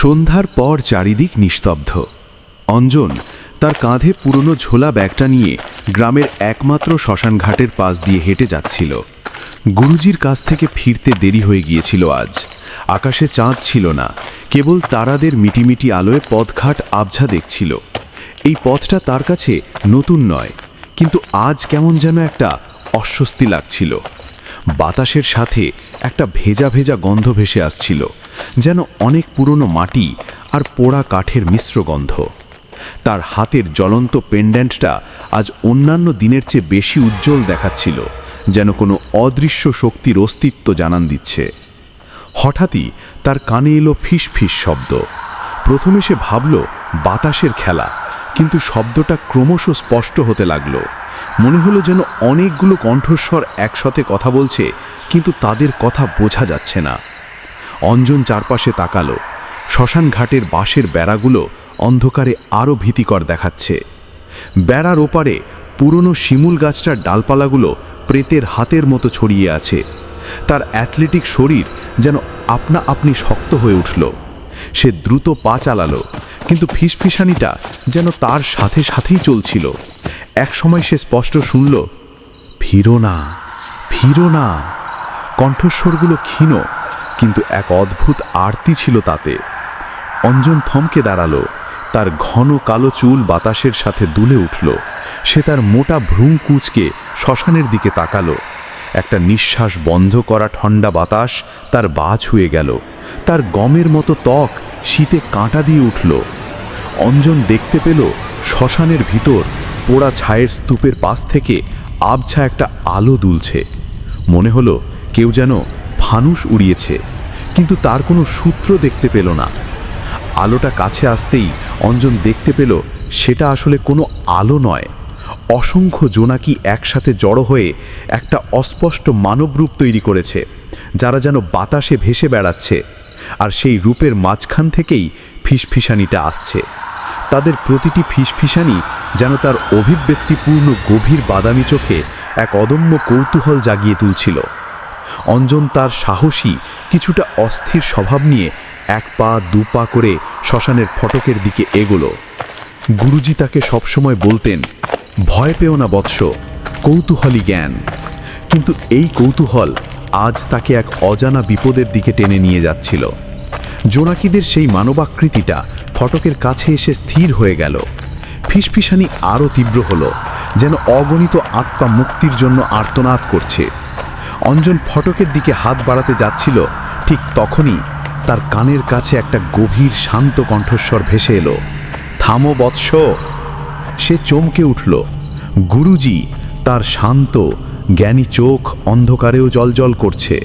সন্ধ্যার পর চারিদিক নিস্তব্ধ। অঞ্জন তার কাঁধে পুরনো ঝোলা ব্যাগটা নিয়ে গ্রামের একমাত্র শ্মশানঘাটের পাশ দিয়ে হেঁটে যাচ্ছিল। গুরুজির কাছ থেকে ফিরতে দেরি হয়ে গিয়েছিল আজ। আকাশে চাঁদ ছিল না, কেবল তারাদের মিটিমিটি আলোয় পথঘাট আবঝা দেখছিল। এই পথটা তার কাছে নতুন নয়, কিন্তু আজ কেমন যেন একটা অস্বস্তি লাগছিল। বাতাসের সাথে একটা ভেজা ভেজা গন্ধ ভেসে আসছিল। যেন অনেক পুরনো মাটি আর পোড়া কাঠের মিশ্র গন্ধ। তার হাতের জ্বলন্ত পেন্ডেন্টটা আজ অন্যান্য দিনের চেয়ে বেশি উজ্জ্বল দেখাচ্ছিল, যেন কোনো অদৃশ্য শক্তির অস্তিত্ব জানান দিচ্ছে। হঠাৎই তার কানে এলো ফিস ফিস শব্দ। প্রথমে সে ভাবল, বাতাসের খেলা, কিন্তু শব্দটা ক্রমশ স্পষ্ট হতে লাগল। মনে হলো যেন অনেকগুলো কণ্ঠস্বর একসাথে কথা বলছে, কিন্তু তাদের কথা বোঝা যাচ্ছে না। অঞ্জন চারপাশে তাকালো। শ্মশান ঘাটের বাঁশের বেড়াগুলো অন্ধকারে আরও ভীতিকর দেখাচ্ছে। বেড়ার ওপারে পুরনো শিমুল গাছটার ডালপালাগুলো প্রেতের হাতের মতো ছড়িয়ে আছে। তার অ্যাথলেটিক শরীর যেন আপনা আপনি শক্ত হয়ে উঠল। সে দ্রুত পা চালালো, কিন্তু ফিসফিসানিটা যেন তার সাথে সাথেই চলছিল। এক সময় সে স্পষ্ট শুনল ফিরো না ফিরো না কণ্ঠস্বরগুলো ক্ষীণ কিন্তু এক অদ্ভুত আরতি ছিল তাতে। অঞ্জন থমকে দাঁড়াল, তার ঘন কালো চুল বাতাসের সাথে দুলে উঠল। সে তার মোটা ভ্রুং কুচকে শ্মশানের দিকে তাকালো। একটা নিঃশ্বাস বন্ধ করা ঠান্ডা বাতাস তার বা ছুঁয়ে গেল। তার গমের মতো ত্বক শীতে কাঁটা দিয়ে উঠল। অঞ্জন দেখতে পেল, শ্মশানের ভিতর পোড়া ছায়ের স্তূপের পাশ থেকে আবছা একটা আলো দুলছে। মনে হলো কেউ যেন ফানুস উড়িয়েছে, কিন্তু তার কোনো সূত্র দেখতে পেল না। আলোটা কাছে আসতেই অঞ্জন দেখতে পেল, সেটা আসলে কোনো আলো নয়। অসংখ্য জোনাকি একসাথে জড়ো হয়ে একটা অস্পষ্ট মানবরূপ তৈরি করেছে, যারা যেন বাতাসে ভেসে বেড়াচ্ছে, আর সেই রূপের মাঝখান থেকেই ফিসফিসানিটা আসছে। তাদের প্রতিটি ফিসফিসানি যেন তার অভিব্যক্তিপূর্ণ গভীর বাদামি চোখে এক অদম্য কৌতূহল জাগিয়ে তুলছিল। অঞ্জন তার সাহসী, কিছুটা অস্থির স্বভাব নিয়ে এক পা দু পা করে শ্মশানের ফটকের দিকে এগোলো। গুরুজি তাকে সবসময় বলতেন, ভয় পেও না বৎস, কৌতূহলী জ্ঞান। কিন্তু এই কৌতূহল আজ তাকে এক অজানা বিপদের দিকে টেনে নিয়ে যাচ্ছিল। জোনাকিদের সেই মানবাকৃতিটা ফটকের কাছে এসে স্থির হয়ে গেল। ফিসফিসানি আরও তীব্র হলো, যেন অগণিত আত্মা মুক্তির জন্য আর্তনাদ করছে। অঞ্জন ফটকের দিকে হাত বাড়াতে যাচ্ছিল, ঠিক তখনই তার কানের কাছে একটা গভীর শান্ত কণ্ঠস্বর ভেসে এলো। থামো বৎস। সে চমকে উঠল। গুরুজি, তার শান্ত, জ্ঞানী চোখ অন্ধকারেও জলজল করছে।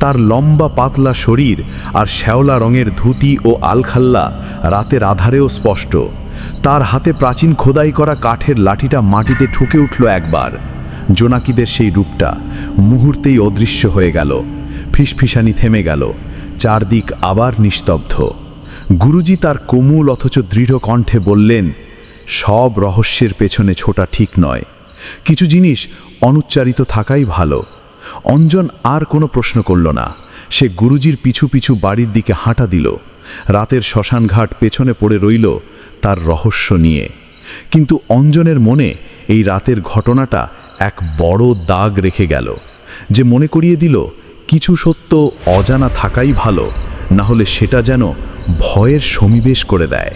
তার লম্বা পাতলা শরীর আর শ্যাওলা রঙের ধুতি ও আলখাল্লা রাতের আধারেও স্পষ্ট। তার হাতে প্রাচীন খোদাই করা কাঠের লাঠিটা মাটিতে ঠুকে উঠল একবার। জোনাকিদের সেই রূপটা মুহূর্তেই অদৃশ্য হয়ে গেল, ফিসফিসানি থেমে গেল, চারদিক আবার নিস্তব্ধ। গুরুজি তার কোমল অথচ দৃঢ় কণ্ঠে বললেন, সব রহস্যের পেছনে ছোটা ঠিক নয়। কিছু জিনিস অনুচ্চারিত থাকাই ভালো। অঞ্জন আর কোনো প্রশ্ন করল না। সে গুরুজির পিছু পিছু বাড়ির দিকে হাঁটা দিল। রাতের শ্মশানঘাট পেছনে পড়ে রইল তার রহস্য নিয়ে। কিন্তু অঞ্জনের মনে এই রাতের ঘটনাটা এক বড় দাগ রেখে গেল, যে মনে করিয়ে দিল, কিছু সত্য অজানা থাকাই ভালো, না হলে সেটা যেন ভয়ের সমিবেশ করে দেয়।